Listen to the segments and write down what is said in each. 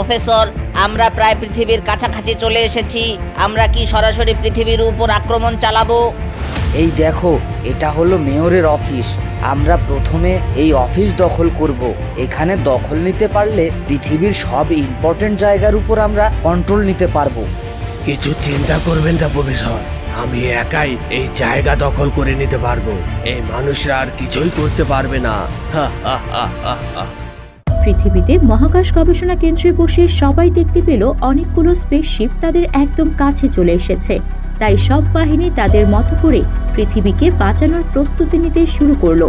Professor আমরা প্রায় পৃথিবীর কাছাকাছি চলে এসেছি। আমরা কি সরাসরি পৃথিবীর উপর আক্রমণ চালাবো? এই দেখো এটা হলো মেয়রের অফিস। আমরা প্রথমে এই অফিস দখল করব। এখানে দখল নিতে পারলে পৃথিবীর সব ইম্পর্টেন্ট জায়গার উপর আমরা কন্ট্রোল নিতে পারব। কিছু চিন্তা করবেন না প্রফেসর। আমি একাই এই জায়গা দখল করে নিতে পারব। এই মানুষরা আর কিছুই করতে পারবে না। হা, হা, হা, হা, হা। পৃথিবীতে মহাকাশ গবেষণা কেন্দ্রে বসে সবাই দেখতে পেল অনেকগুলো স্পেসশিপ তাদের একদম কাছে চলে এসেছে। তাই সব বাহিনী তাদের মতো করে পৃথিবীকে বাঁচানোর প্রস্তুতি নিতে শুরু করল।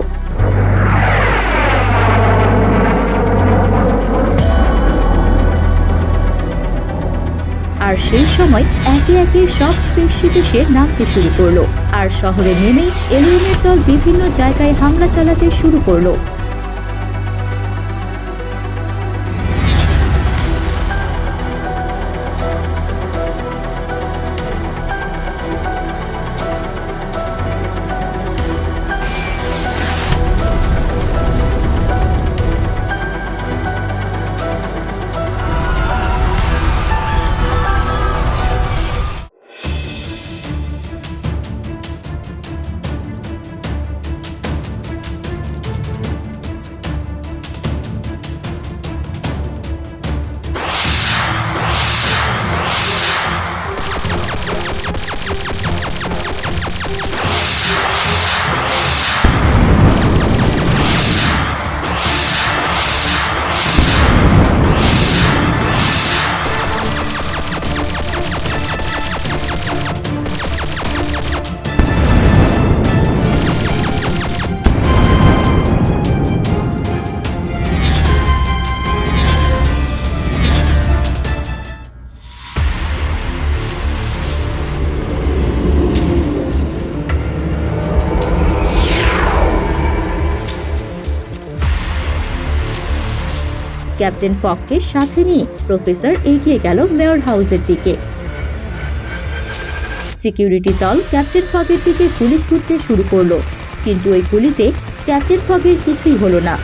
আর সেই সময় একে একে সব স্পেসশিপ এসে নামতে শুরু করল। আর শহরে নেমেই এলিয়েনের দল বিভিন্ন জায়গায় হামলা চালাতে শুরু করল। ক্যাপ্টেন ফককে সাথে নিয়ে প্রফেসর এগিয়ে গেল মেয়র হাউসের দিকে। সিকিউরিটি দল ক্যাপ্টেন ফকের দিকে গুলি ছুটতে শুরু করল, কিন্তু ওই গুলিতে ক্যাপ্টেন ফকের কিছুই হলো না।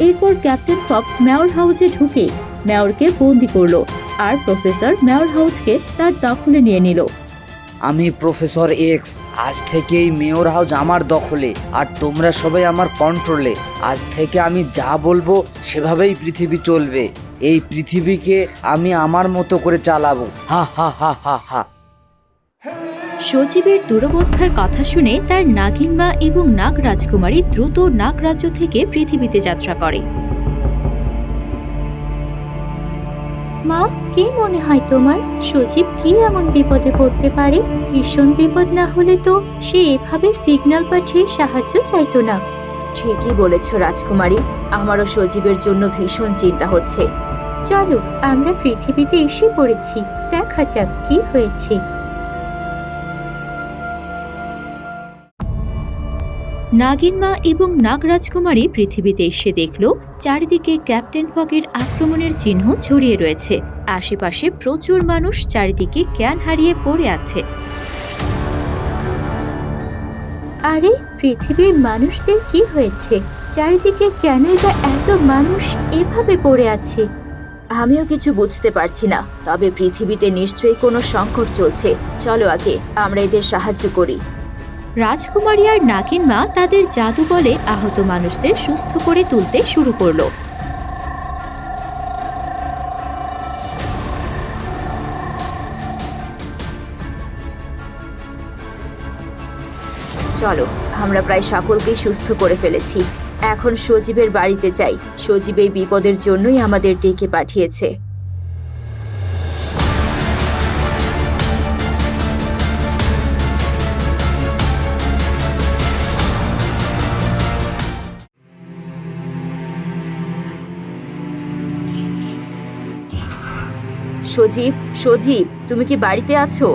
এরপর ক্যাপ্টেন ফক মেয়র হাউসে ঢুকে মেয়রকে বন্দি করল আর প্রফেসর মেয়র হাউসকে তার দখলে নিয়ে নিল। আমি প্রফেসর এক্স, আজ থেকে এই মেয়র হাউস আমার দখলে, আর তোমরা সবাই আমার কন্ট্রোলে। আজ থেকে আমি যা বলব সেভাবেই পৃথিবী চলবে। এই পৃথিবীকে আমি আমার মতো করে চালাবো। হা হা হা হা হা। সজীবের দুরবস্থার কথা শুনে তার নাগিন মা এবং নাগ রাজকুমারী দ্রুত নাগ রাজ্য থেকে পৃথিবীতে যাত্রা করে। মা কি মনে হয় তোমার? সজীব কি এমন বিপদে পড়তে পারে? ভীষণ বিপদ না হলে তো সে এভাবে সিগন্যাল পাঠিয়ে সাহায্য চাইতো না। ঠিকই বলেছ রাজকুমারী আমারও সজীবের জন্য ভীষণ চিন্তা হচ্ছে। চলো আমরা পৃথিবীতে এসে পড়েছি দেখা যাক কি হয়েছে। নাগিনমা এবং নাগরাজকুমারী পৃথিবীতে এসে দেখল, চারিদিকে ক্যাপ্টেন ফগের আক্রমণের চিহ্ন ছড়িয়ে রয়েছে। আশেপাশে প্রচুর মানুষ চারিদিকে জ্ঞান হারিয়ে পড়ে আছে। আরে, পৃথিবীর মানুষদের কি হয়েছে? চারিদিকে কেনই বা এত মানুষ এভাবে পড়ে আছে? আমিও কিছু বুঝতে পারছি না, তবে পৃথিবীতে নিশ্চয়ই কোনো সংকট চলছে। চলো আগে, আমরা এদের সাহায্য করি। রাজকুমারী আর নাগিন মা তাদের জাদু বলে আহত মানুষদের সুস্থ করে তুলতে শুরু করল। চলো, আমরা প্রায় সকলকেই সুস্থ করে ফেলেছি। এখন সজীবের বাড়িতে যাই। সজীব এই বিপদের জন্যই আমাদের ডেকে পাঠিয়েছে। সজীব সজীব, তুমি কি বাড়িতে আছো?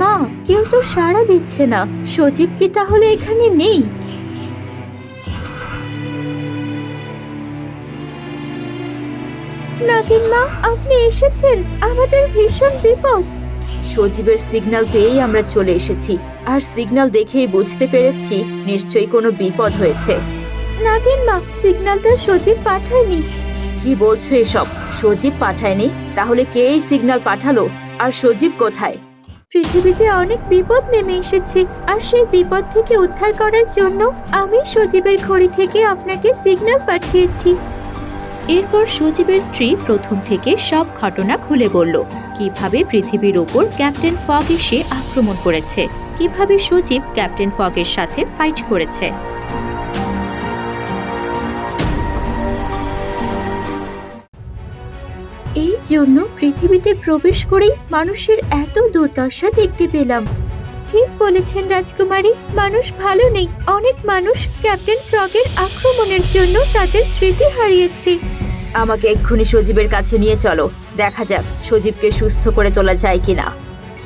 মা, কেউ তো সাড়া দিচ্ছে না। সজীব কি তাহলে এখানে নেই? নাগিন মা, আপনি এসেছেন। আমাদের ভীষণ বিপদ। সজীবের সিগন্যাল পেয়েই আমরা চলে এসেছি। আর সিগন্যাল দেখেই বুঝতে পেরেছি নিশ্চয়ই কোনো বিপদ হয়েছে। নাগিন মা সিগন্যালটা সজীব পাঠায়নি। কি বলছো এসব? সজীব পাঠায়নি? তাহলে কে এই সিগনাল পাঠালো? আর সজীব কোথায়? পৃথিবীতে অনেক বিপদ নেমে এসেছে, আর সেই বিপদ থেকে উদ্ধার করার জন্য আমি সজীবের ঘড়ি থেকে আপনাকে সিগন্যাল পাঠিয়েছি। এরপর সজীবের স্ত্রী প্রথম থেকে সব ঘটনা খুলে বলল, কীভাবে পৃথিবীর ওপর ক্যাপ্টেন ফগ এসে আক্রমণ করেছে? কীভাবে সজীব ক্যাপ্টেন ফগের সাথে ফাইট করেছে? জন্য পৃথিবীতে প্রবেশ করেই মানুষের এত দুর্দশা দেখতে পেলাম। ঠিক বলেছেন রাজকুমারী মানুষ ভালো নেই। অনেক মানুষ ক্যাপ্টেন ফ্রগের আক্রমণের জন্য তাদের স্মৃতি হারিয়েছে। আমাকে এক্ষুনি সজীবের কাছে নিয়ে চলো। দেখা যাক সজীবকে সুস্থ করে তোলা যায় কিনা।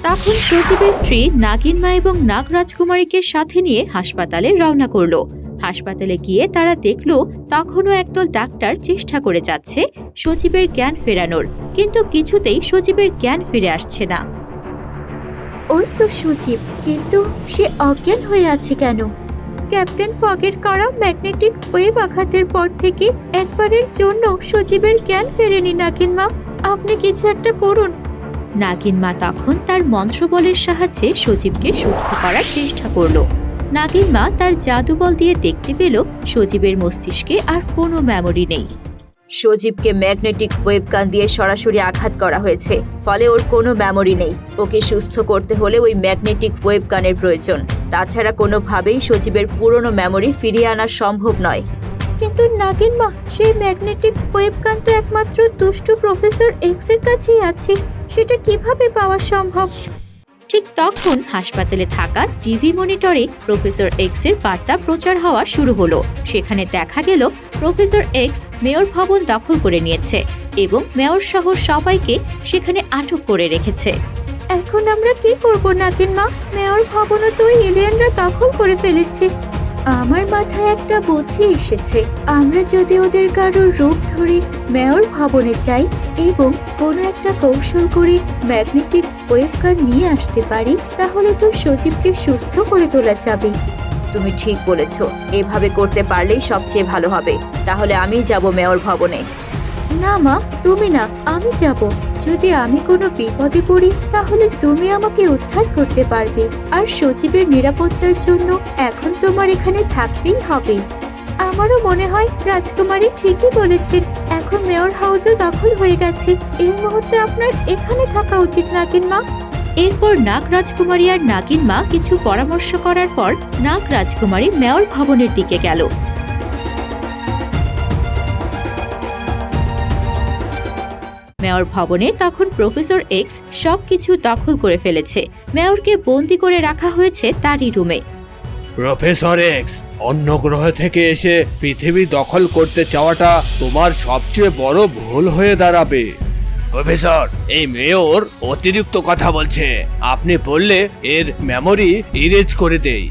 তখন সজীবের স্ত্রী নাগিন মা এবং নাগ রাজকুমারীকে সাথে নিয়ে হাসপাতালে রওনা করল। হাসপাতালে গিয়ে তারা দেখল তখনও একদল ডাক্তার চেষ্টা করে যাচ্ছে সচিবের জ্ঞান ফেরানোর কিন্তু কিছুতেই সচিবের জ্ঞান ফিরে আসছে না। ওই তো সজীব কিন্তু সে অজ্ঞান হয়ে আছে কেন? ক্যাপ্টেন ফগের করা ম্যাগনেটিক ওয়েভ আঘাতের পর থেকে একবারের জন্য সজীবের জ্ঞান ফেরেনি নাগিন মা। আপনি কিছু একটা করুন। নাগিন মা তখন তার মন্ত্রবলের সাহায্যে সজীবকে সুস্থ করার চেষ্টা করল। নাগিন মা তার জাদুবল দিয়ে দেখতে পেল সজীবের মস্তিষ্কে আর কোনো মেমোরি নেই। সজীবকে ম্যাগনেটিক ওয়েবগান দিয়ে সরাসরি আঘাত করা হয়েছে ফলে ওর কোনো মেমোরি নেই। ওকে সুস্থ করতে হলে ওই ম্যাগনেটিক ওয়েবগানের প্রয়োজন। তাছাড়া কোনোভাবেই সজীবের পুরনো মেমোরি ফিরিয়ে আনা সম্ভব নয়। কিন্তু নাগিন মা সেই ম্যাগনেটিক ওয়েবগান তো একমাত্র দুষ্টু প্রফেসর এক্সের কাছেই আছে। সেটা কীভাবে পাওয়া সম্ভব? ঠিক তখন হাসপাতালে থাকা টিভি মনিটরে প্রফেসর এক্সের বার্তা প্রচার হওয়া শুরু হলো। সেখানে দেখা গেল প্রফেসর এক্স মেয়র ভবন দখল করে নিয়েছে এবং মেয়র সহ সবাইকে সেখানে আটক করে রেখেছে। এখন আমরা কি করব নাকিন মা? মেয়র ভবনও তো এলিয়েনরা দখল করে ফেলেছে। আমার মাথায় একটা বুদ্ধি এসেছে। আমরা যদি ওদের কারোর রূপ ধরে, মেয়র ভবনে যাই এবং কোনো একটা কৌশল করে ম্যাগনেটিক ওয়েভকার নিয়ে আসতে পারি, তাহলে তো সজীবকে সুস্থ করে তোলা যাবে। তুমি ঠিক বলেছ। এভাবে করতে পারলেই সবচেয়ে ভালো হবে। তাহলে আমি যাব মেয়র ভবনে। না, মা, তুমি না, আমি যাব। যদি আমি কোনো বিপদে পড়ি, তাহলে তুমি আমাকে উদ্ধার করতে পারবে। আর সচিবের নিরাপত্তার জন্য এখন তোমার এখানে থাকতেই হবে। আমারও মনে হয় রাজকুমারী ঠিকই বলেছেন, এখন মেয়র হাউজও দখল হয়ে গেছে। এই মুহূর্তে আপনার এখানে থাকা উচিত, নাগিন মা। এরপর নাগ রাজকুমারী আর নাগিন মা কিছু পরামর্শ করার পর নাগ রাজকুমারী মেয়র ভবনের দিকে গেল। মেয়র ভবনে তখন প্রফেসর এক্স সব কিছু দখল করে ফেলেছে। মেয়রকে বন্দি করে রাখা হয়েছে তারই রুমে। প্রফেসর এক্স অন্য গ্রহ থেকে এসে পৃথিবী দখল করতে চাওয়াটা তোমার সবচেয়ে বড় ভুল হয়ে দাঁড়াবে। প্রফেসর এই মেয়র অতিরিক্ত কথা বলছে। আপনি বললে এর মেমোরি ইরেজ করে দেই।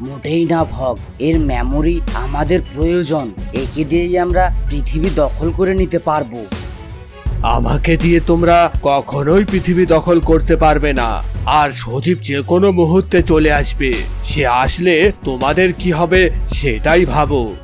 মোটেই না ভগ। এর মেমোরি আমাদের প্রয়োজন। একে দিয়েই আমরা পৃথিবী দখল করে নিতে পারব। আমাকে দিয়ে তোমরা কখনোই পৃথিবী দখল করতে পারবে না। আর সজীব যে কোনো মুহূর্তে চলে আসবে। সে আসলে তোমাদের কি হবে সেটাই ভাবো।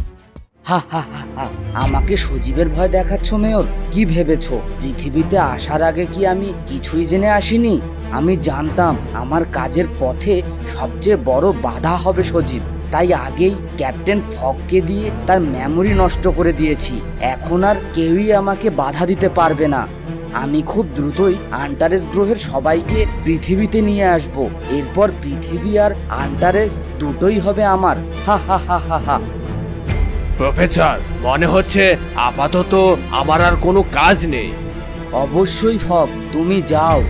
হা হা হা হা। আমাকে সজীবের ভয় দেখাচ্ছ, মেয়র? কি ভেবেছো? পৃথিবীতে আসার আগে কি আমি কিছুই জেনে আসিনি? আমি জানতাম আমার কাজের পথে সবচেয়ে বড় বাধা হবে সজীব। তাই আগেই ক্যাপ্টেন ফককে দিয়ে তার মেমোরি নষ্ট করে দিয়েছি। এখন আর কেউই আমাকে বাধা দিতে পারবে না। আমি খুব দ্রুতই আন্টারেস গ্রহের সবাইকে পৃথিবীতে নিয়ে আসব। এরপর পৃথিবী আর আন্টারেস দুটোই হবে আমার। হা হা হা হা হা। প্রফেসর মনে হচ্ছে আপাতত আমার আর কোনো কাজ নেই। অবশ্যই ফক তুমি যাও।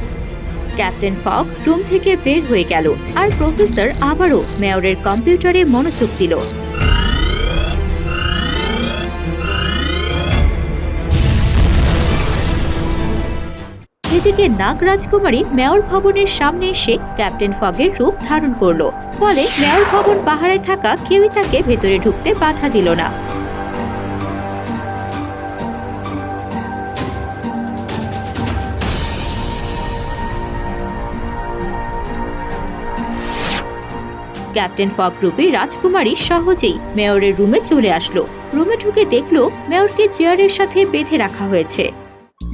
ক্যাপ্টেন ফগ রুম থেকে বের হয়ে গেল আর প্রফেসর আবারও মেয়রের কম্পিউটারে মনোযোগ দিল। এদিকে নাগ রাজকুমারী মেয়র ভবনের সামনে এসে ক্যাপ্টেন ফগের রূপ ধারণ করল। ফলে মেয়র ভবন পাহাড়ে থাকা কেউই তাকে ভেতরে ঢুকতে বাধা দিল না। ক্যাপ্টেন ফগ রূপে রাজকুমারী সহজেই মেয়রের রুমে চলে আসলো। রুমে ঢুকে দেখল মেয়রকে চেয়ারের সাথে বেঁধে রাখা হয়েছে।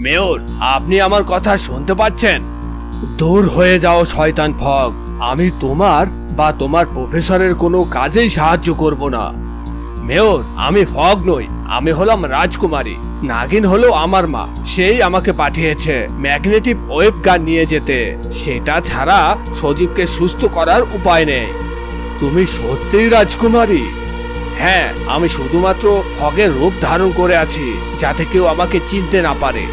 মেয়র, আপনি আমার কথা শুনতে পাচ্ছেন? দূর হয়ে যাও, শয়তান ফগ আমি তোমার বা তোমার প্রফেসরের কোনো কাজেই সাহায্য করব না। মেয়র, আমি ফগ নই, আমি হলাম রাজকুমারী। নাগিন হলো আমার মা, সেই আমাকে পাঠিয়েছে ম্যাগনেটিক ওয়েব গান নিয়ে যেতে। সেটা ছাড়া সজীবকে সুস্থ করার উপায় নেই। তুমি সত্যিই রাজকুমারী। হ্যাঁ আমি শুধুমাত্র ফগের রূপ ধারণ করে আছি যাতে কেউ আমাকে চিনতে না পারে।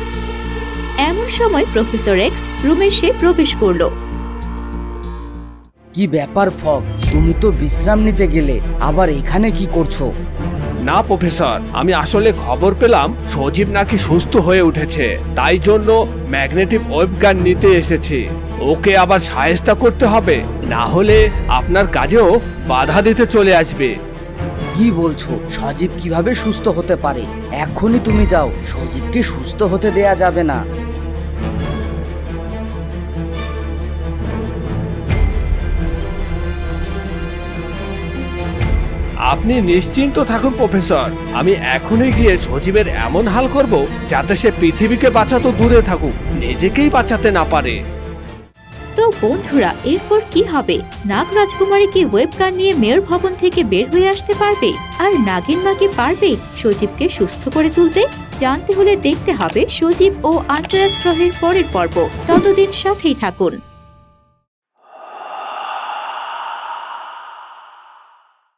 এমন সময় প্রফেসর এক্স রুমে সে প্রবেশ করল। কি ব্যাপার ফগ? তুমি তো বিশ্রাম নিতে গেলে আবার এখানে কি করছ? না প্রফেসর আমি আসলে খবর পেলাম সজীব নাকি সুস্থ হয়ে উঠেছে তাই জন্য ম্যাগনেটিক ওয়েব গান নিতে এসেছি। ওকে আবার সাহেস্তা করতে হবে না হলে আপনার কাজেও বাধা দিতে চলে আসবে। কি বলছো? সজীব কীভাবে সুস্থ হতে পারে? এখনই তুমি যাও সজীবকে সুস্থ হতে দেয়া যাবে না। আপনি নিশ্চিন্ত থাকুন প্রফেসর। আমি এখনই গিয়ে সজীবের এমন হাল করব যাতে সে পৃথিবীকে বাঁচাতো দূরে থাকুক নিজেকেই বাঁচাতে না পারে। তো বন্ধুরা, এরপর কি হবে? নাগ রাজকুমারী কি ওয়েব গান নিয়ে মেয়র ভবন থেকে বের হয়ে আসতে পারবে? আর নাগিন মা কি পারবে সজীবকে সুস্থ করে তুলতে? জানতে হলে দেখতে হবে সজীব ও আন্তরাজ গ্রহের পরের পর্ব। ততদিন সাথেই থাকুন।